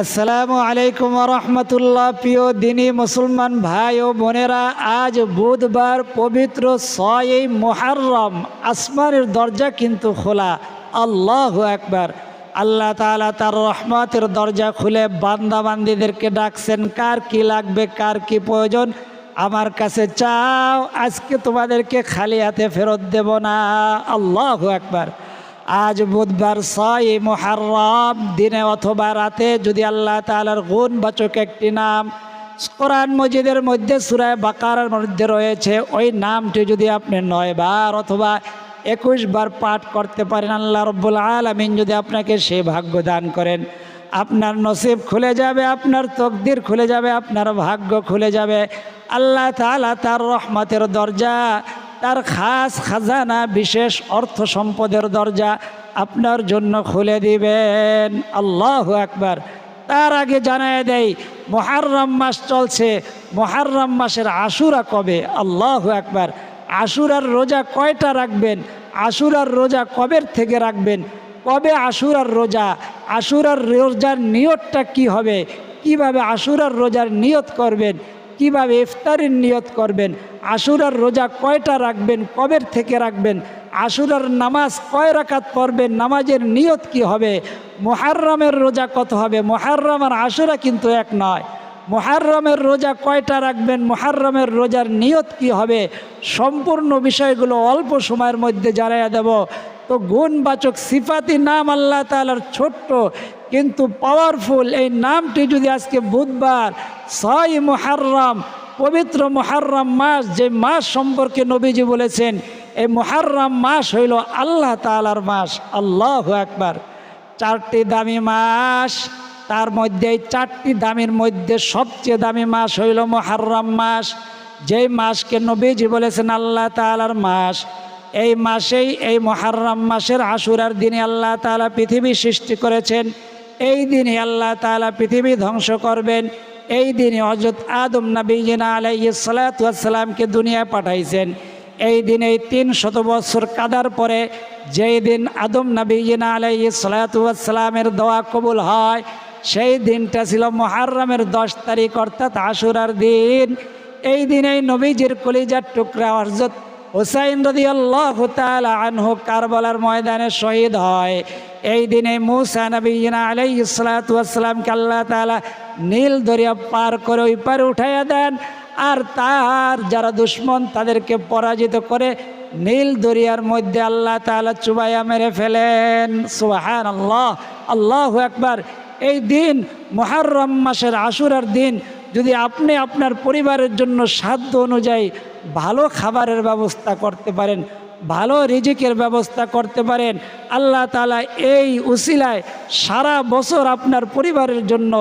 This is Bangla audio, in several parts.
আসসালামু আলাইকুম রহমতুল্লাহ। প্রিয় দিনী মুসলমান ভাই ও বোনেরা, আজ বুধবার পবিত্র ছয় মোহারম আসমানের দরজা কিন্তু খোলা। আল্লাহ একবার আল্লাহ তাআলা তার রহমতের দরজা খুলে বান্দা বান্দিদেরকে ডাকছেন, কার কি লাগবে, কার কি প্রয়োজন? আমার কাছে চাও, আজকে তোমাদেরকে খালি হাতে ফেরত দেব না। আল্লাহ একবার আজ বুধবার ছয় মোহারম দিনে অথবা রাতে যদি আল্লাহ তালার গুণ বাচক একটি নাম কোরআন মসজিদের মধ্যে সুরায় বাকার মধ্যে রয়েছে, ওই নামটি যদি আপনি নয় বার অথবা একুশ বার পাঠ করতে পারেন, আল্লাহ রব্বুল আলমিন যদি আপনাকে সে ভাগ্য দান করেন। আপনার নসিব খুলে যাবে, আপনার তকদির খুলে যাবে, আপনার ভাগ্য খুলে যাবে। আল্লাহ তালা তার রহমতের দরজা তার খাস খাজানা, বিশেষ অর্থ সম্পদের দরজা আপনার জন্য খুলে দিবেন। আল্লাহ একবার তার আগে জানায় দেয় মহারম মাস চলছে। মহারম মাসের আশুরা কবে? আল্লাহ একবার আশুরার রোজা কয়টা রাখবেন? আশুরার রোজা কবের থেকে রাখবেন? কবে আশুরার রোজা? আশুরার রোজার নিয়তটা কি হবে? কীভাবে আশুরার রোজার নিয়ত করবেন? কীভাবে ইফতারির নিয়ত করবেন? আশুরার রোজা কয়টা রাখবেন? কবের থেকে রাখবেন? আশুরার নামাজ কয় রাকাত পড়বেন? নামাজের নিয়ত কি হবে? মোহাররমের রোজা কত হবে? মোহাররম আর আশুরা কিন্তু এক নয়। মোহাররমের রোজা কয়টা রাখবেন? মোহাররমের রোজার নিয়ত কি হবে? সম্পূর্ণ বিষয়গুলো অল্প সময়ের মধ্যে জানাইয়া দেব। তো গুণবাচক সিফাতি নাম আল্লাহ তালার ছোট্ট কিন্তু পাওয়ারফুল এই নামটি যদি আজকে বুধবার ছয় মোহাররম পবিত্র মোহাররম মাস, যে মাস সম্পর্কে নবীজি বলেছেন, এই মোহাররম মাস হইল আল্লাহ তালার মাস, আল্লাহ একবার চারটি দামি মাস, তার মধ্যে এই চারটি দামির মধ্যে সবচেয়ে দামি মাস হইল মোহাররম মাস। যেই মাসকে নবীজি বলেছেন আল্লাহ তালার মাস, এই মাসেই এই মহারম মাসের আশুরার দিনে আল্লাহ তালা পৃথিবী সৃষ্টি করেছেন। এই দিনে আল্লাহ তালা পৃথিবী ধ্বংস করবেন। এই দিনে হজরত আদম নবীজিনা আলাইসালাতামকে দুনিয়া পাঠাইছেন। এই দিনে তিন শত বছর কাদার পরে যেই দিন আদম নবীজিনা আলাইসালাতামের দোয়া কবুল হয়, সেই দিনটা ছিল মহারমের দশ তারিখ, অর্থাৎ আশুরার দিন। এই দিনেই নবীজির কলিজার টুকরা হজরত হুসাইন রদি আল্লাহ আনহু কারবালার ময়দানে শহীদ হয়। এই দিনে মুসা নবীনা আলাই ইসলাতামকে আল্লাহ তালা নীল দরিয়া পার করে ওই পারে উঠাইয়া দেন, আর তার যারা দুশ্মন তাদেরকে পরাজিত করে নীল দরিয়ার মধ্যে আল্লাহ তালা চুবাইয়া মেরে ফেলেন। সুবাহান আল্লাহ আল্লাহ একবার এই দিন মহারম মাসের আশুরার দিন, যদি আপনি আপনার পরিবারের জন্য সাধ্য অনুযায়ী ভালো খাবারের ব্যবস্থা করতে পারেন ভালো রিজিকের ব্যবস্থা করতে পারেন। আল্লাহ তালা এই উসিলায় সারা বছর আপনার পরিবারের জন্য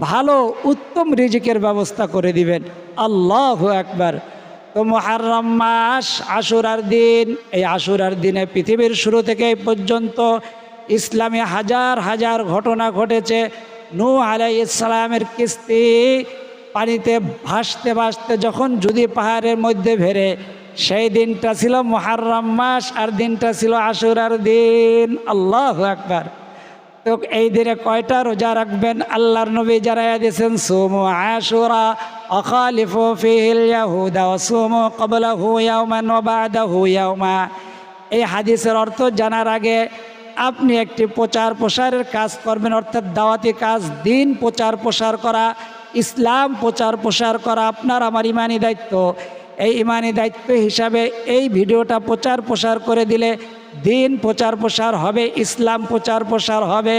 ভালো, উত্তম রিজিকের ব্যবস্থা করে দিবেন। আল্লাহ একবার তো মহারম মাস, আশুরার দিন, এই আশুরার দিনে পৃথিবীর শুরু থেকে এই পর্যন্ত ইসলামে হাজার হাজার ঘটনা ঘটেছে। নু আলাই ইসলামের কিস্তি পানিতে ভাসতে ভাসতে যখন যদি পাহাড়ের মধ্যে ভেরে সেই দিনটা ছিল মহারম মাস আর দিনটা ছিল আশুরার দিন। আল্লাহ একবার তো এই দিনে কয়টা রোজা রাখবেন? আল্লাহর নবী যারা দিয়েছেন, সোমো আশুরা অখালিফু ইয়াহুদা ওয়া সোমো ক্বাবলাহু ইয়াওমান ওয়া বা'দাহু ইয়াওমা। এই হাদিসের অর্থ জানার আগে আপনি একটি প্রচার প্রসারের কাজ করবেন, অর্থাৎ দাওয়াতি কাজ, দিন প্রচার প্রসার করা, ইসলাম প্রচার প্রসার করা, আপনার আমার ইমানি দায়িত্ব। এই ইমানি দায়িত্ব হিসাবে এই ভিডিওটা প্রচার প্রসার করে দিলে দিন প্রচার প্রসার হবে, ইসলাম প্রচার প্রসার হবে।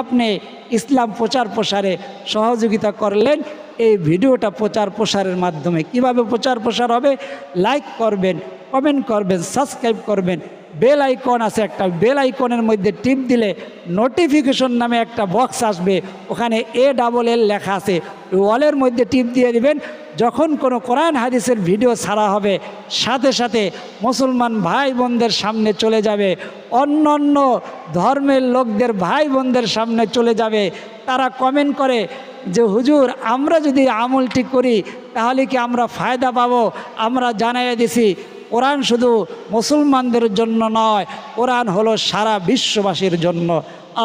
আপনি ইসলাম প্রচার প্রসারে সহযোগিতা করলেন, এই ভিডিওটা প্রচার প্রসারের মাধ্যমে। কীভাবে প্রচার প্রসার হবে? লাইক করবেন কমেন্ট করবেন সাবস্ক্রাইব করবেন। বেল আইকন আছে একটা বেল আইকনের মধ্যে টিপ দিলে নোটিফিকেশন নামে একটা বক্স আসবে। ওখানে এ ডাবল এল লেখা আছে। ওয়ালের মধ্যে টিপ দিয়ে দিবেন। যখন কোনো কোরআন হাদিসের ভিডিও ছাড়া হবে, সাথে সাথে মুসলমান ভাই বোনদের সামনে চলে যাবে। অন্য অন্য ধর্মের লোকদের ভাই বোনদের সামনে চলে যাবে। তারা কমেন্ট করে যে, হুজুর, আমরা যদি আমলটি করি, তাহলে কি আমরা ফায়দা পাবো? আমরা জানাইয়া দিছি। কোরআন শুধু মুসলমানদের জন্য নয়, কোরআন হলো সারা বিশ্ববাসীর জন্য।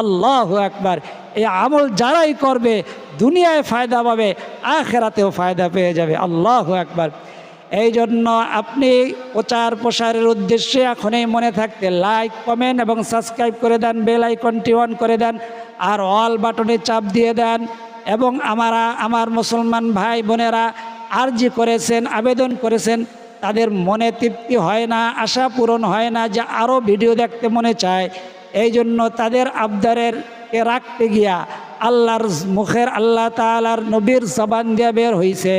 আল্লাহ একবার এই আমল যারাই করবে, দুনিয়ায় ফায়দা পাবে, আখেরাতেও ফায়দা পেয়ে যাবে। আল্লাহ একবার এই জন্য আপনি প্রচার প্রসারের উদ্দেশ্যে এখনই মনে থাকতে লাইক কমেন্ট এবং সাবস্ক্রাইব করে দেন বেল আইকনটি অন করে দেন, আর অল বাটনে চাপ দিয়ে দেন এবং আমারা, আমার মুসলমান ভাই বোনেরা আর্জি করেছেন, আবেদন করেছেন তাদের মনে তৃপ্তি হয় না, আশা পূরণ হয় না যে আরও ভিডিও দেখতে মনে চায়। এই জন্য তাদের আবদারের কে রাখতে গিয়া আল্লাহর মুখের আল্লাহ তালার নবীর জবান দিয়া বের হইছে।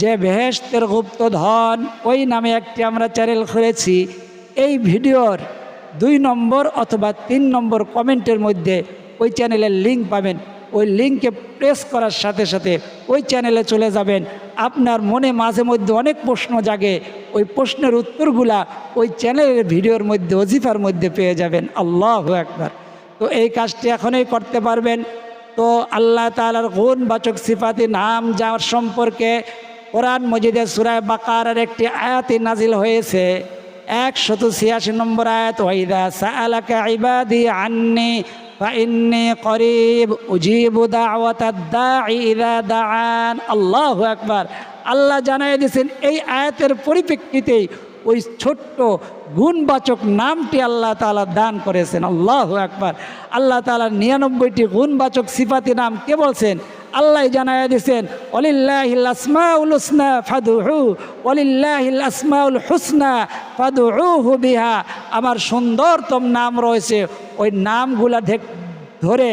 যে বেহেস্তের গুপ্ত ধন ওই নামে একটি আমরা চ্যানেল খুলেছি। এই ভিডিওর দুই নম্বর অথবা তিন নম্বর কমেন্টের মধ্যে ওই চ্যানেলের লিঙ্ক পাবেন। ওই লিঙ্কে প্রেস করার সাথে সাথে ওই চ্যানেলে চলে যাবেন। আপনার মনে মাঝে মধ্যে অনেক প্রশ্ন জাগে। ওই প্রশ্নের উত্তরগুলা ওই চ্যানেলের ভিডিওর মধ্যে অজিফার মধ্যে পেয়ে যাবেন। আল্লাহ একবার তো এই কাজটি এখনই করতে পারবেন। তো আল্লাহ তালার গুণ বাচক সিফাতি নাম যাওয়ার সম্পর্কে কোরআন মজিদের সুরায় বাকারের একটি আয়াতি নাজিল হয়েছে। একশত ছিয়াশি নম্বর আয়াত ওয়াইদা ইবাদি আন্নি ফাইন্নি قريب أجيب دعوة الداعي إذا دعان. الله أكبر আল্লাহ জানাই দিয়েছেন, এই আয়াতের পরিপ্রেক্ষিতে ওই ছোট্ট গুণবাচক নামটি আল্লাহ তালা দান করেছেন। আল্লাহ একবার আল্লাহ তালা নিরানব্বইটি গুণবাচক সিফাতি নাম কে বলছেন? আল্লাহ জানাইয়া দিয়েছেন অলিল্লাহিল আসমাউল হুসনা ফাদুহু অলিল্লাহিল আসমাউল হুসনা ফাদুহু বিহা। আমার সুন্দরতম নাম রয়েছে, ওই নামগুলা ধরে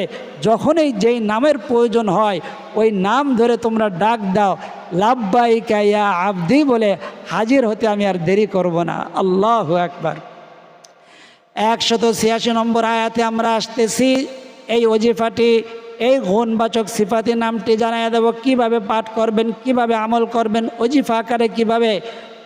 যখনই যেই নামের প্রয়োজন হয়, ওই নাম ধরে তোমরা ডাক দাও লাভবাইকা ইয়া আবদি বলে হাজির হতে আমি আর দেরি করব না। আল্লাহ একবার একশত ছিয়াশি নম্বর আয়াতে আমরা আসতেছি, এই অজিফাটি এই গুণবাচক সিফাতি নামটি জানাই দেব। কীভাবে পাঠ করবেন, কীভাবে আমল করবেন, অজিফা আকারে কীভাবে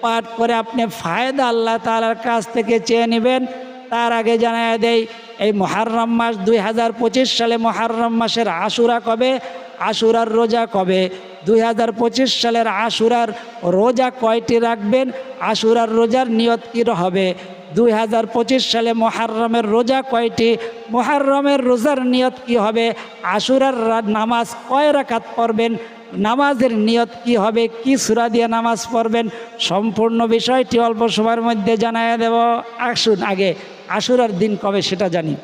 পাঠ করে আপনি ফায়দা আল্লাহ তালার কাছ থেকে চেয়ে নেবেন, তার আগে জানাই দেই, এই মহারম মাস দুই হাজার পঁচিশ সালে মহারম মাসের আশুরা কবে? আশুরার রোজা কবে? দুই হাজার পঁচিশ সালের আশুরার রোজা কয়টি রাখবেন? আশুরার রোজার নিয়ত কী হবে? দুই হাজার পঁচিশ সালে মহারমের রোজা কয়টি? মহারমের রোজার নিয়ত কি হবে? আশুরার নামাজ কয় রাখাত পড়বেন? নামাজের নিয়ত কি হবে? কি সুরা দিয়ে নামাজ পড়বেন? সম্পূর্ণ বিষয়টি অল্প সময়ের মধ্যে জানাই দেব। আসুন আগে, আশুরার দিন কবে সেটা জানি।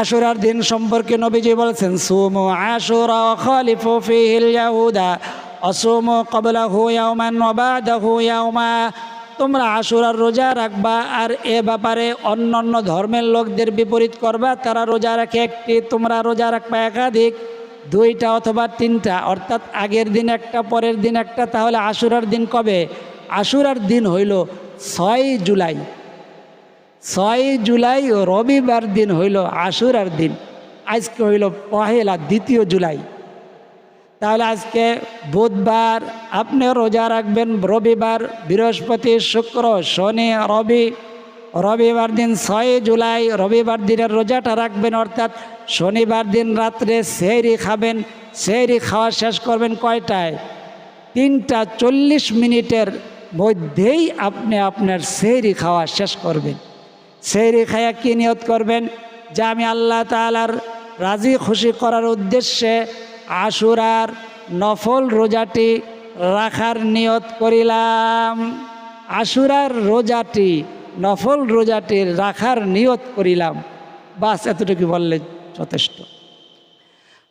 আশুরার দিন সম্পর্কে নবীজি বলছেন, সুমু আশুরা খালিফু ফিহিল ইয়াহুদা, অসুমু ক্বাবলাহু ইয়াওমান ওয়া বাদাহু ইয়াওমা তোমরা আশুরার রোজা রাখবা আর এ ব্যাপারে অন্য অন্য ধর্মের লোকদের বিপরীত করবা। তারা রোজা রাখে একটি, তোমরা রোজা রাখবা একাধিক, দুইটা অথবা তিনটা। অর্থাৎ আগের দিন একটা, পরের দিন একটা, তাহলে আশুরার দিন কবে? আশুরার দিন হইল ছয় জুলাই। ছয় জুলাই রবিবার দিন হইল আশুরার দিন। আজকে হইল পহেলা, দ্বিতীয় জুলাই। তাহলে আজকে বুধবার আপনি রোজা রাখবেন, রবিবার বৃহস্পতি, শুক্র, শনি, রবি, রবিবার দিন ছয় জুলাই, রবিবার দিনের রোজাটা রাখবেন, অর্থাৎ শনিবার দিন রাত্রে সেহরি খাবেন, সেহরি খাওয়া শেষ করবেন কয়টায়? তিনটা চল্লিশ মিনিটের মধ্যেই আপনি আপনার সেহরি খাওয়া শেষ করবেন। সেহরি খায়া কী নিয়ত করবেন? যে আমি আল্লাহ তালার রাজি খুশি করার উদ্দেশ্যে আশুরার নফল রোজাটি রাখার নিয়ত করিলাম। আশুরার রোজাটি, নফল রোজাটি রাখার নিয়ত করিলাম। বাস এতটুকু বললে যথেষ্ট।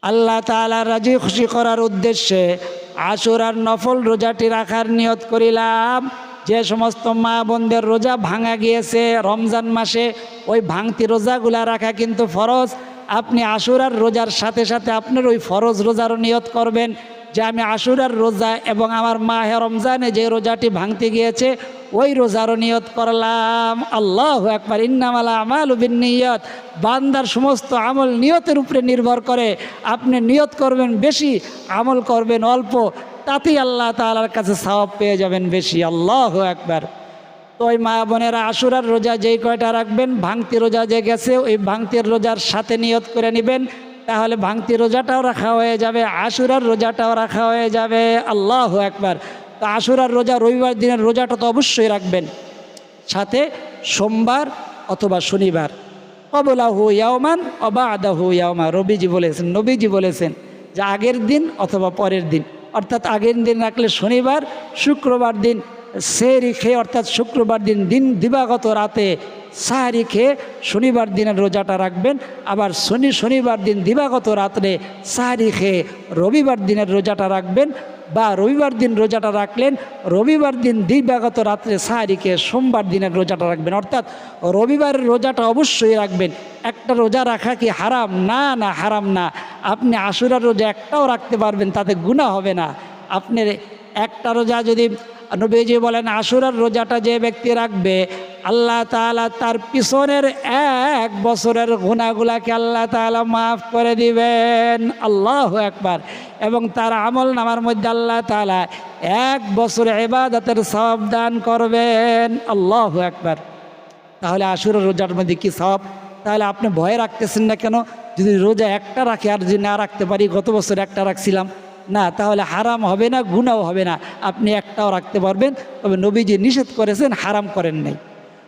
আল্লাহ তালা রাজি খুশি করার উদ্দেশ্যে আশুরার নফল রোজাটি রাখার নিয়ত করিলাম। যে সমস্ত মা বোনদের রোজা ভাঙা গিয়েছে রমজান মাসে, ওই ভাঙতি রোজাগুলা রাখা কিন্তু ফরজ। আপনি আশুরার রোজার সাথে সাথে আপনার ওই ফরজ রোজারও নিয়ত করবেন যে আমি আশুরার রোজা এবং আমার মাহে রমজানে যে রোজাটি ভাঙতে গিয়েছে, ওই রোজারও নিয়ত করলাম। আল্লাহ একবার ইন্নামালা আমাল নিয়ত বান্দার সমস্ত আমল নিয়তের উপরে নির্ভর করে। আপনি নিয়ত করবেন বেশি, আমল করবেন অল্প, তাতেই আল্লাহ তালার কাছে সওয়াব পেয়ে যাবেন বেশি। আল্লাহ একবার তো ওই মা বোনেরা আশুরার রোজা যেই কয়টা রাখবেন, ভাঙতি রোজা যে গেছে, ওই ভাঙতির রোজার সাথে নিয়ত করে নেবেন, তাহলে ভাঙতি রোজাটাও রাখা হয়ে যাবে, আশুরার রোজাটাও রাখা হয়ে যাবে। আল্লাহ একবার তো আশুরার রোজা রবিবার দিনের রোজাটা তো অবশ্যই রাখবেন। সাথে সোমবার অথবা শনিবার। অবলাহু ইয়াওমান অবা আদাহু ইয়াওমা। রবিজি বলেছেন, নবীজি বলেছেন যে আগের দিন অথবা পরের দিন। অর্থাৎ আগের দিন রাখলে শনিবার, শুক্রবার দিন সেরি খেয়ে, অর্থাৎ শুক্রবার দিন দিন দিবাগত রাতে সাহারি খেয়ে শনিবার দিনের রোজাটা রাখবেন। আবার শনি, শনিবার দিন দিবাগত রাত্রে সাহারি খেয়ে রবিবার দিনের রোজাটা রাখবেন বা রবিবার দিন রোজাটা রাখলেন, রবিবার দিন দিবাগত রাত্রে সাহারি খেয়ে সোমবার দিনের রোজাটা রাখবেন। অর্থাৎ রবিবারের রোজাটা অবশ্যই রাখবেন। একটা রোজা রাখা কি হারাম? না না, হারাম না। আপনি আশুরার রোজা একটাও রাখতে পারবেন, তাতে গুণা হবে না। আপনি একটা রোজা যদি নবীজি বলেন, আশুরার রোজাটা যে ব্যক্তি রাখবে, আল্লাহ তাআলা তার পিছনের এক বছরের গুণাগুলাকে আল্লাহ তাআলা মাফ করে দিবেন। আল্লাহ একবার এবং তার আমল নামার মধ্যে আল্লাহ তাআলা এক বছর এবাদতের সব দান করবেন। আল্লাহ একবার তাহলে আশুরের রোজার মধ্যে কি সব তাহলে আপনি ভয় রাখতেছেন না কেন? যদি রোজা একটা রাখি আর যদি না রাখতে পারি, গত বছর একটা রাখছিলাম। না, তাহলে হারাম হবে না গুণাও হবে না। আপনি একটাও রাখতে পারবেন, তবে নবীজি নিষেধ করেছেন, হারাম করেন নাই।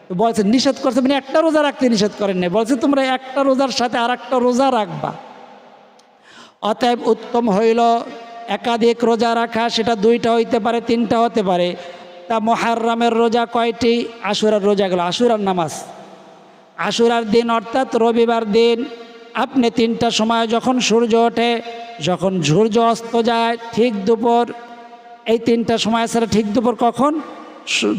তো বলছেন নিষেধ করছে মানে একটা রোজা রাখতে নিষেধ করেন নাই। বলছে, তোমরা একটা রোজার সাথে আর একটা রোজা রাখবা। অতএব উত্তম হইল, একাধিক রোজা রাখা, সেটা দুইটা হইতে পারে, তিনটা হতে পারে। তা মহারামের রোজা কয়টি? আশুরার রোজা রোজাগুলো, আশুরার নামাজ। আশুরার দিন অর্থাৎ রবিবার দিন আপনি তিনটা সময় যখন সূর্য ওঠে, যখন সূর্য অস্ত যায় ঠিক দুপুর, এই তিনটা সময় ছাড়া ঠিক দুপুর কখন?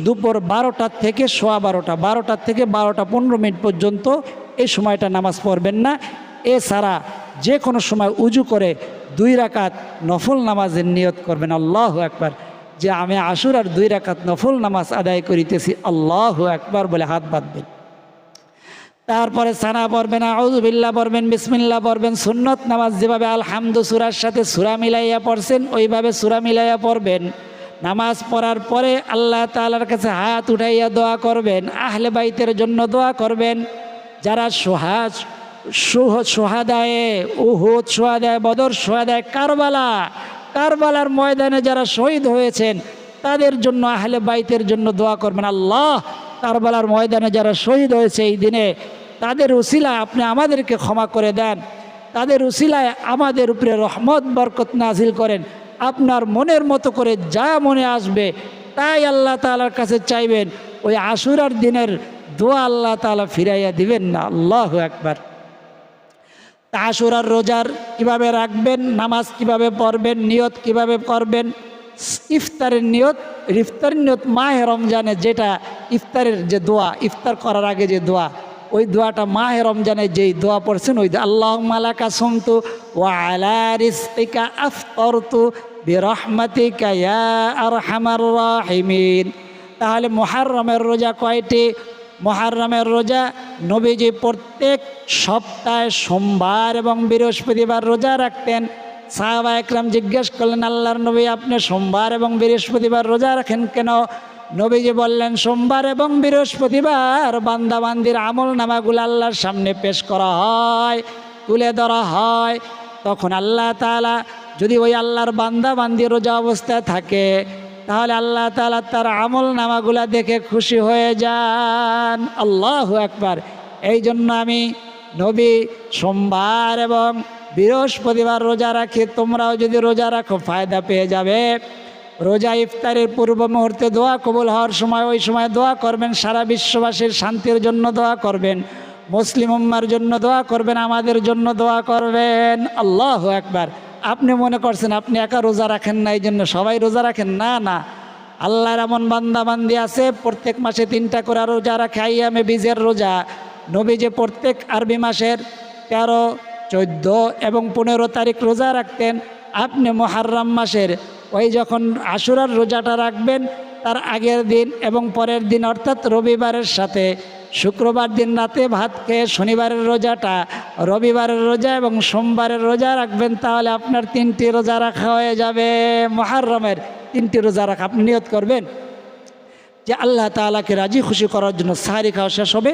দুপুর বারোটার থেকে সোয়া বারোটা বারোটার থেকে বারোটা পনেরো মিনিট পর্যন্ত এই সময়টা নামাজ পড়বেন না। এছাড়া যে কোনো সময় উজু করে দুই রাকাত নফল নামাজের নিয়ত করবেন। আল্লাহ একবার যে আমি আশুর আর দুই রাকাত নফল নামাজ আদায় করিতেছি, আল্লাহ একবার বলে হাত বাঁধবেন। তারপরে সানা পড়বেন আউজুবিল্লা পড়বেন বিসমিল্লা পড়বেন, সুন্নত নামাজ যেভাবে আলহামদু সুরার সাথে সুরা মিলাইয়া পড়ছেন, ওইভাবে সুরা মিলাইয়া পড়বেন। নামাজ পড়ার পরে আল্লাহ তাআলার কাছে হাত উঠাইয়া দোয়া করবেন, আহলে বাইতের জন্য দোয়া করবেন। যারা সোহাজ, সুহ, সোহাদায়ে, উহুদ সোহাদায়, বদর সোহাদায়, কারবালা, কারবালার ময়দানে যারা শহীদ হয়েছেন, তাদের জন্য আহলে বাইতের জন্য দোয়া করবেন। আল্লাহ, কারবালার ময়দানে যারা শহীদ হয়েছে এই দিনে তাদের উসিলায় আপনি আমাদেরকে ক্ষমা করে দেন। তাদের উসিলায় আমাদের উপরে রহমত, বরকত নাজিল করেন। আপনার মনের মতো করে যা মনে আসবে, তাই আল্লাহ তাআলার কাছে চাইবেন। ওই আশুরার দিনের দোয়া আল্লাহ তাআলা ফিরাইয়া দিবেন না। আল্লাহ একবার আশুরার রোজার কীভাবে রাখবেন, নামাজ কীভাবে পড়বেন, নিয়ত কীভাবে করবেন? ইফতারের নিয়ত ইফতারের নিয়ত মাহে রমজানে যেটা, ইফতারের যে দোয়া, ইফতার করার আগে যে দোয়া ওই দোয়াটা মাহে রমজানে যেই দোয়া পড়ছেন, ওই আল্লাহ মালাকা সমতু ও আলা রিস্তিকা আফতরতু বিরহমাতিকা ইয়া রাহিমিন। তাহলে মহারমের রোজা কয়টি? মহারমের রোজা নবীজি প্রত্যেক সপ্তাহে সোমবার এবং বৃহস্পতিবার রোজা রাখতেন। সাহাবা একরাম জিজ্ঞেস করলেন, আল্লাহর নবী আপনি সোমবার এবং বৃহস্পতিবার রোজা রাখেন কেন? নবীজি বললেন, সোমবার এবং বৃহস্পতিবার বান্দাবান্দির আমল নামাগুলো আল্লাহর সামনে পেশ করা হয়, তুলে ধরা হয়। তখন আল্লাহ তাআলা যদি ওই আল্লাহর বান্দাবান্দি রোজা অবস্থায় থাকে, তাহলে আল্লাহ তালা তার আমল নামাগুলা দেখে খুশি হয়ে যান। আল্লাহ একবার এই জন্য আমি নবী সোমবার এবং বৃহস্পতিবার রোজা রাখি, তোমরাও যদি রোজা রাখো, ফায়দা পেয়ে যাবে। রোজা ইফতারের পূর্ব মুহূর্তে দোয়া কবুল হওয়ার সময় ওই সময় দোয়া করবেন, সারা বিশ্ববাসীর শান্তির জন্য দোয়া করবেন, মুসলিম উম্মার জন্য দোয়া করবেন, আমাদের জন্য দোয়া করবেন। আল্লাহ একবার আপনি মনে করছেন আপনি একা রোজা রাখেন না এই জন্য সবাই রোজা রাখেন? না না। আল্লাহর এমন বান্দাবান্দি আছে, প্রত্যেক মাসে তিনটা করে রোজা রাখে আইয়ামে বীজের রোজা। নবী যে প্রত্যেক আরবি মাসের তেরো, চোদ্দ এবং পনেরো তারিখ রোজা রাখতেন। আপনি মহারম মাসের ওই যখন আশুরার রোজাটা রাখবেন, তার আগের দিন এবং পরের দিন, অর্থাৎ রবিবারের সাথে শুক্রবার দিন রাতে ভাত খেয়ে শনিবারের রোজাটা, রবিবারের রোজা এবং সোমবারের রোজা রাখবেন, তাহলে আপনার তিনটি রোজা রাখা হয়ে যাবে মহারমের তিনটি রোজা রাখা আপনি নিয়ত করবেন যে আল্লাহ তাআলাকে রাজি খুশি করার জন্য সাহারি খাওয়া শেষ হবে,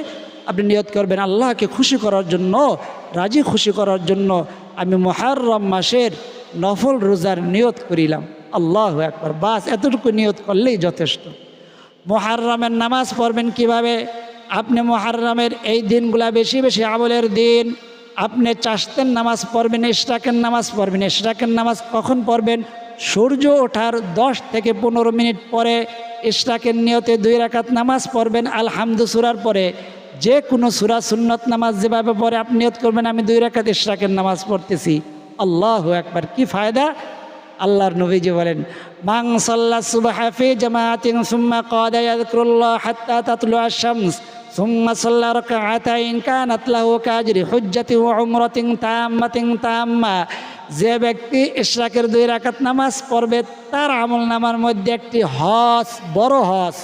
আপনি নিয়ত করবেন আল্লাহকে খুশি করার জন্য, রাজি খুশি করার জন্য আমি মহারম মাসের নফল রোজার নিয়ত করিলাম। আল্লাহ একবার বাস এতটুকু নিয়ত করলেই যথেষ্ট। মহারমের নামাজ পড়বেন কীভাবে? আপনি মহারামের এই দিনগুলা বেশি বেশি আমলের দিন। আপনি চাষতেন নামাজ পড়বেন, ইশরাকের নামাজ পড়বেন। ইশরাকের নামাজ কখন পড়বেন? সূর্য ওঠার দশ থেকে পনেরো মিনিট পরে ইশরাকের নিয়তে দুই রাকাত নামাজ পড়বেন, আলহামদু সুরার পরে। যে কোনো সুরা সুন্নত নামাজ যেভাবে পড়ে, আপনি নিয়ত করবেন, আমি দুই রাকাত ইশরাকের নামাজ পড়তেছি। আল্লাহ একবার কি ফায়দা? আল্লাহর নবীজি বলেন মাং সাল্লা সুবহা ফি জামাতিন সুম্মা কাদা ইয়াযকুরুল্লাহ হাত্তা তাতলু আশ-শামস, সুম্মা সাল্লা রাকাআতাইন কানাত লাহু কাজরি হুজ্জাতি ওয়া উমরাতিন তাম্মাতিন তাম্মা যে ব্যক্তি ইশরাকের দুই রাকাত নামাজ পড়বে, তার আমল নামার মধ্যে একটি হস বড় হস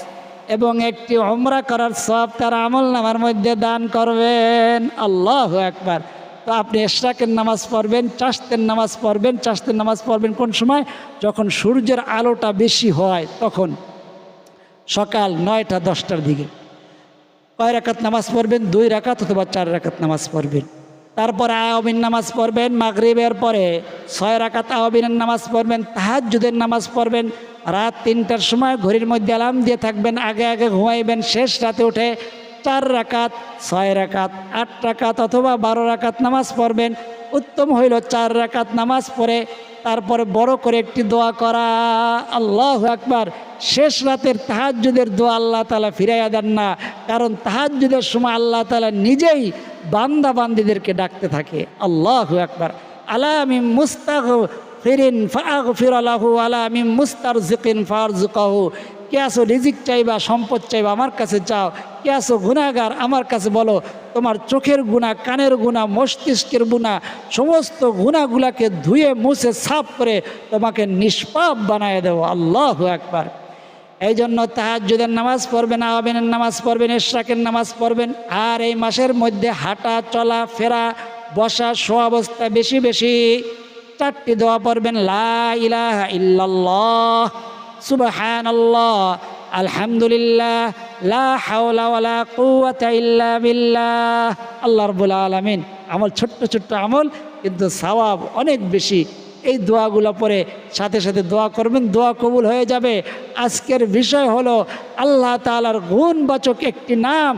এবং একটি উমরা করার সব তার আমল নামার মধ্যে দান করবেন। আল্লাহ একবার তো আপনি এশরাকের নামাজ পড়বেন, চাষতের নামাজ পড়বেন, চাষতের নামাজ পড়বেন কোন সময়? যখন সূর্যের আলোটা বেশি হয় তখন। সকাল নয়টা, দশটার দিকে। কয় রাকাত নামাজ পড়বেন? দুই রাকাত অথবা চার রাকাত নামাজ পড়বেন। তারপরে আয়বিন নামাজ পড়বেন, মাগরিবের পরে ছয় রাকাত আয়বিনের নামাজ পড়বেন, তাহাজ্জুদের নামাজ পড়বেন। রাত তিনটার সময় ঘড়ির মধ্যে অ্যালার্ম দিয়ে থাকবেন, আগে আগে ঘুমাইবেন, শেষ রাতে উঠে চার রাকাত, ছয় রাকাত, আট রাকাত অথবা বারো রাকাত নামাজ পড়বেন। উত্তম হইল চার রাকাত নামাজ পড়ে, তারপরে বড় করে একটি দোয়া করা। আল্লাহ আকবার। শেষ রাতের তাহাজ্জুদের দোয়া আল্লাহ তালা ফিরাইয়া দেন না, কারণ তাহাজ্জুদের সময় আল্লাহ তালা নিজেই বান্দা বান্দিদেরকে ডাকতে থাকে। আল্লাহ আকবার। আলা আমি মুস্তাক ফিরিন ফাগ ফিরালাহু আলা আমি মুস্তার জিকিন ফার জুকাহু কে আসো রিজিক চাইবা, সম্পদ চাইবা আমার কাছে চাও কে আসো গুণাগার আমার কাছে বলো, তোমার চোখের গুণা কানের গুণা মস্তিষ্কের গুণা সমস্ত গুণাগুলাকে ধুয়ে, মুছে, সাফ করে তোমাকে নিষ্পাপ বানায় দেবো। আল্লাহ একবার এই জন্য তাহাজ্জুদের নামাজ পড়বেন আওয়াবিনের নামাজ পড়বেন ইশরাকের নামাজ পড়বেন, আর এই মাসের মধ্যে হাঁটা, চলা, ফেরা, বসা, শোয়া অবস্থা বেশি বেশি। চারটি দোয়া পড়বেন, লা ইলাহা ইল্লাল্লাহ। সুবহানাল্লাহ, আলহামদুলিল্লাহ, লা হাওলা ওয়ালা কুওয়াতা ইল্লা বিল্লাহ। আল্লাহ রাব্বুল আলামিন আমল, ছোট্ট ছোট্ট আমল, কিন্তু সওয়াব অনেক বেশি। এই দোয়াগুলো পরে সাথে সাথে দোয়া করবেন, দোয়া কবুল হয়ে যাবে। আজকের বিষয় হলো আল্লাহ তালার গুণবাচক একটি নাম,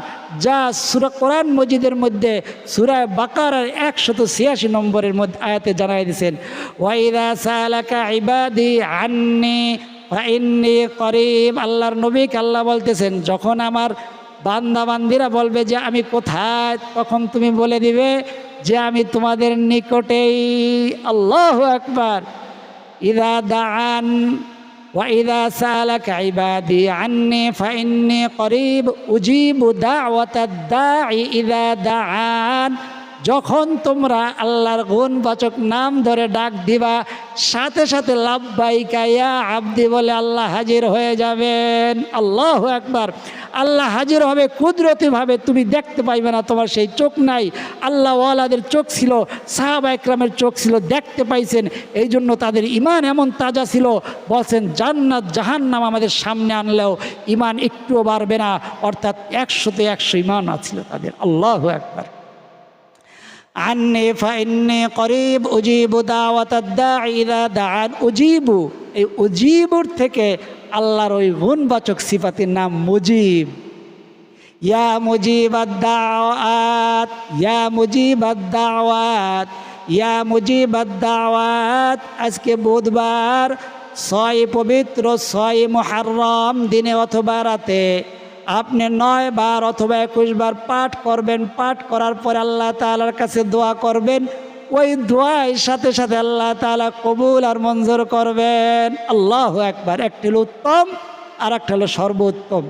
যা সুরা কোরআন মজিদের মধ্যে, সুরায় বাকার একশত ছিয়াশি নম্বরের মধ্যে আয়াতে জানাই দিয়েছেন ওয়াইদা সালাকা ইবাদি আন্নি ইন্নি করিম, আল্লাহর নবীকে আল্লাহ বলতেছেন, যখন আমার বান্দাবান্দিরা বলবে যে আমি কোথায়, তখন তুমি বলে দিবে যে আমি তোমাদের নিকটেই, আল্লাহ একবার ইদা দান ওয়াইদা আন্নি করিব দা ইদা যখন তোমরা আল্লাহর গুণবাচক নাম ধরে ডাক দিবা, সাথে সাথে লাভবাইকা ইয়া আব্দি বলে আল্লাহ হাজির হয়ে যাবেন। আল্লাহ একবার আল্লাহ হাজির হবে কুদরতিভাবে তুমি দেখতে পাইবে না, তোমার সেই চোখ নাই। আল্লাহ ওয়ালাদের চোখ ছিল, সাহাবা একরামের চোখ ছিল, দেখতে পাইছেন। এই জন্য তাদের ইমান এমন তাজা ছিল। বলছেন, জান্নাত, জাহান্নাম আমাদের সামনে আনলেও ইমান একটুও বাড়বে না, অর্থাৎ একশোতে একশো ইমান আছিল তাদের। আল্লাহ একবার আন্নি ফাইন্নি করিব উজিবু দাওয়াত ইদা দান উজিবু। এই উজিবুর থেকে আল্লাহর ওই গুণবাচক সিফাতির নাম মুজিব। ইয়া মুজিব দাওয়াত ইয়া মুজিব দাওয়াত ইয়া মুজিব দাওয়াত আজকে বুধবার ছয় পবিত্র ছয় মহারম দিনে অথবা রাতে আপনি নয় বার অথবা একুশ বার পাঠ করবেন, পাঠ করার পরে আল্লাহ তালার কাছে দোয়া করবেন। ওই দোয়ার সাথে সাথে আল্লাহ তালা কবুল আর মঞ্জুর করবেন। আল্লাহ একবার একটি হলো উত্তম আর একটা হলো সর্বোত্তম।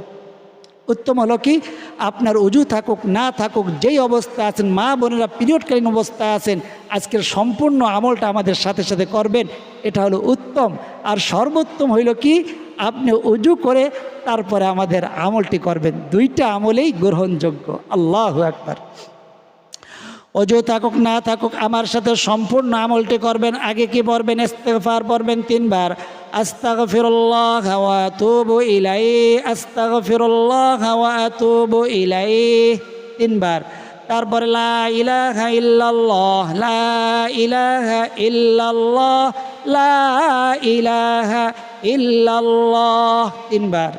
উত্তম হলো কি? আপনার উজু থাকুক, না থাকুক, যেই অবস্থায় আছেন, মা বোনেরা পিরিয়ডকালীন অবস্থায় আছেন, আজকের সম্পূর্ণ আমলটা আমাদের সাথে সাথে করবেন। এটা হলো উত্তম। আর সর্বোত্তম হইল কি? আপনি উজু করে তারপরে আমাদের আমলটি করবেন। দুইটা আমলেই গ্রহণযোগ্য। আল্লাহ একবার অজু থাকুক, না থাকুক, আমার সাথে সম্পূর্ণ আমলটি করবেন। আগে কি পড়বেন? ইস্তেগফার পড়বেন তিনবার। আস্তাগফিরুল্লাহ ওয়া আতুবু ইলাইহি। আস্তাগফিরুল্লাহ ওয়া আতুবু ইলাইহি। তিনবার। তারপরে লা ইলাহা ইল্লাল্লাহ, লা ইলাহা ইল্লাল্লাহ, লা ইলাহা ইল্লাল্লাহ। তিনবার।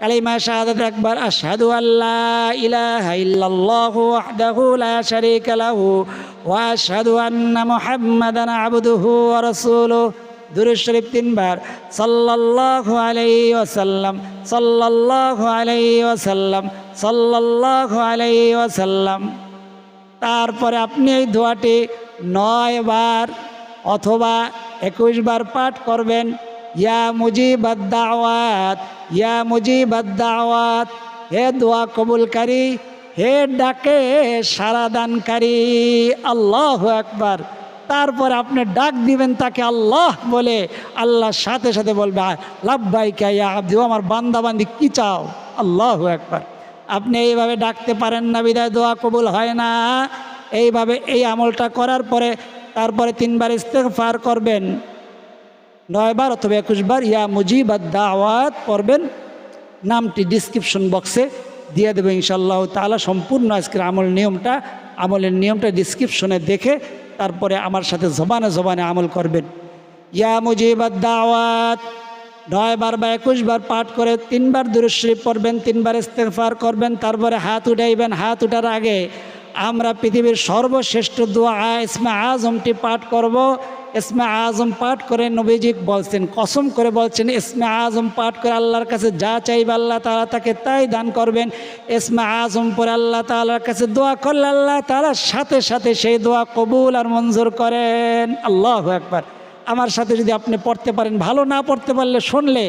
কালিমা শাহাদাত একবার, আশহাদু আল্লাহ ইলাহা ইল্লাল্লাহু ওয়াহদাহু লা শারীকা লাহু ওয়া আশহাদু আন্না মুহাম্মাদান আবদুহু ওয়া রাসূলুহু। দুরূদ শরীফ তিনবার। সাল্লাল্লাহু আলাইহি ওয়াসাল্লাম, সাল্লাল্লাহু আলাইহি ওয়াসাল্লাম, সাল্লাল্লাহু আলাইহি ওয়াসাল্লাম। তারপরে আপনি এই দোয়াটি নয় বার অথবা একুশ বার পাঠ করবেন। ইয়া মুজিবাদ দাওয়াত, ইয়া মুজিবাদ দাওয়াত, হে দোয়া কবুলকারী, হে ডাকে সারা দানকারী, আল্লাহ একবার তারপর আপনি ডাক দিবেন তাকে আল্লাহ বলে আল্লাহর সাথে সাথে বলবে লাভবাইকা ইয়া আব্দি আমার বান্দাবান্দি, কি চাও? আল্লাহ একবার আপনি এইভাবে ডাকতে পারেন না, বিদায় দোয়া কবুল হয় না। এইভাবে এই আমলটা করার পরে, তারপরে তিনবার ইস্তেগফার করবেন। নয়বার অথবা একুশবার ইয়া মুজিবাদ দাওয়াত পড়বেন। নামটি ডিসক্রিপশন বক্সে দিয়ে দেবে ইনশাল্লাহ তালা সম্পূর্ণ আজকের আমল নিয়মটা, আমলের নিয়মটা ডিসক্রিপশনে দেখে তারপরে আমার সাথে জবানে জবানে আমল করবেন। ইয়া মুজিবাদ দাওয়াত নয় বার বা একুশ বার পাঠ করে তিনবার দুরুশ্রী পড়বেন, তিনবার ইস্তেফার করবেন, তারপরে হাত উঠাইবেন, হাত উঠার আগে আমরা পৃথিবীর সর্বশ্রেষ্ঠ দোয়া ইসমা আজমটি পাঠ করব। ইসমা আজম পাঠ করে নবীজি বলছেন, কসম করে বলছেন, ইসমা আজম পাঠ করে আল্লাহর কাছে যা চাইবে আল্লাহ তালা তাকে তাই দান করবেন। ইসমা আজম পরে আল্লাহ তালার কাছে দোয়া করলে আল্লাহ তালার সাথে সাথে সেই দোয়া কবুল আর মঞ্জুর করেন। আল্লাহ একবার আমার সাথে যদি আপনি পড়তে পারেন, ভালো না পড়তে পারলে শুনলে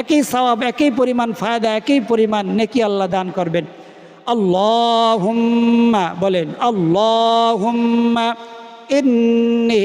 একই সওয়াব, একই পরিমাণ ফায়দা, একই পরিমাণ নেকি আল্লাহ দান করবেন। আল্লাহুম্মা বলেন, আল্লাহুম্মা ইন্নি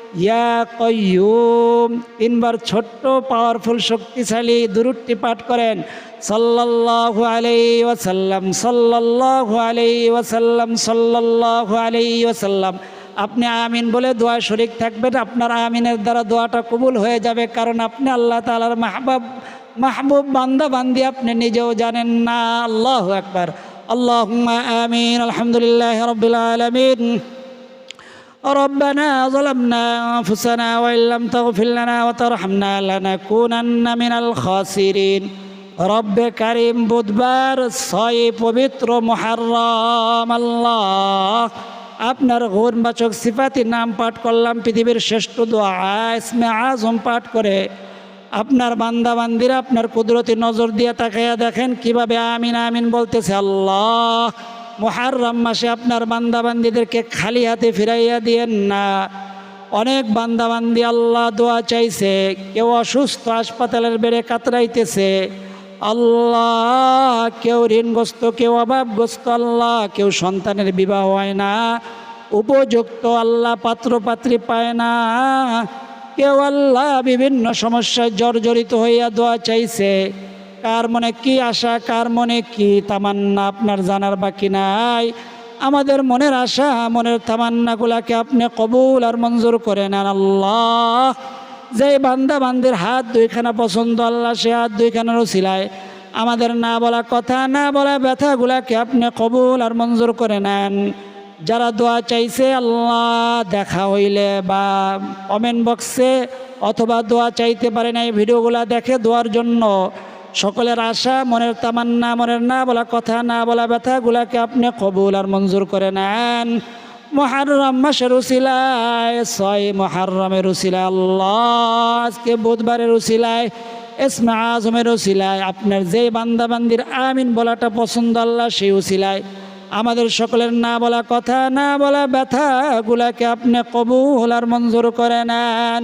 ইয়া কয়ুম তিনবার ছোট্ট পাওয়ারফুল শক্তিশালী দুরুটটি পাঠ করেন। সাল্লাল্লাহু আলাইহি ওয়াসাল্লাম, সাল্লাল্লাহু আলাইহি ওয়াসাল্লাম, সাল্লাল্লাহু আলাইহি ওয়াসাল্লাম। আপনি আমিন বলে দোয়া শরিক থাকবেন, আপনার আমিনের দ্বারা দোয়াটা কবুল হয়ে যাবে, কারণ আপনি আল্লাহ তালার মাহবাব, মাহবুব বান্দা বান্দি আপনি নিজেও জানেন না। আল্লাহ একবার আল্লাহ আমিন, আলহামদুলিল্লাহ রবিল আলমিন। ربنا ظلمنا أنفسنا وإن لم تغفر لنا وترحمنا لنكونن من الخاسرين রব্ব কারিম বুধবার ছয় পবিত্র মহারম আল্লাহ আপনার ঘুরবাচক সিফাতির নাম পাঠ করলাম পৃথিবীর শ্রেষ্ঠ দোয়া ইসমে আজম পাঠ করে আপনার বান্দা বান্দিরা আপনার কুদরতি নজর দিয়ে তাকাইয়া দেখেন কিভাবে আমিন আমিন বলতেছে আল্লাহ মোহারম মাসে আপনার বান্দাবান্দিদেরকে খালি হাতে ফিরাইয়া দিয়েন না। অনেক বান্দাবান্দি আল্লাহ দোয়া চাইছে, কেউ অসুস্থ হাসপাতালের বেড়ে কাতরাইতেছে, আল্লাহ কেউ ঋণগ্রস্ত, কেউ অভাবগ্রস্ত, আল্লাহ কেউ সন্তানের বিবাহ হয় না। উপযুক্ত আল্লাহ পাত্র পাত্রী পায় না। কেউ আল্লাহ বিভিন্ন সমস্যায় জর্জরিত হইয়া দোয়া চাইছে। কার মনে কি আশা, কার মনে কি তামান্না আপনার জানার বাকি নাই? আমাদের মনের আশা, মনের তামান্নাগুলাকে আপনি কবুল আর মঞ্জুর করে নেন আল্লাহ। যে বান্দা বান্দির হাত দুইখানা পছন্দ, আল্লাহ সে হাত দুইখানারও সিলায় আমাদের না বলা কথা, না বলা ব্যথাগুলাকে আপনি কবুল আর মঞ্জুর করে নেন। যারা দোয়া চাইছে, আল্লাহ দেখা হইলে বা কমেন্ট বক্সে অথবা দোয়া চাইতে পারে না এই ভিডিওগুলা দেখে দোয়ার জন্য সকলের আশা, মনের তামান্না, মনের না বলা কথা, না বলা ব্যথাগুলাকে আপনি কবুল আর মঞ্জুর করে নেন। মহারম মাসের উসিলায়, ছয় মহারমের উসিলায়, আল্লাহ আজকে বুধবারের উসিলায় এসমা আজমের উসিলায়, আপনার যেই বান্দা বান্দির আমিন বলাটা পছন্দ আল্লাহ, সেই উসিলায়। আমাদের সকলের না বলা কথা, না বলা ব্যথাগুলাকে আপনি কবুল আর মঞ্জুর করে নেন।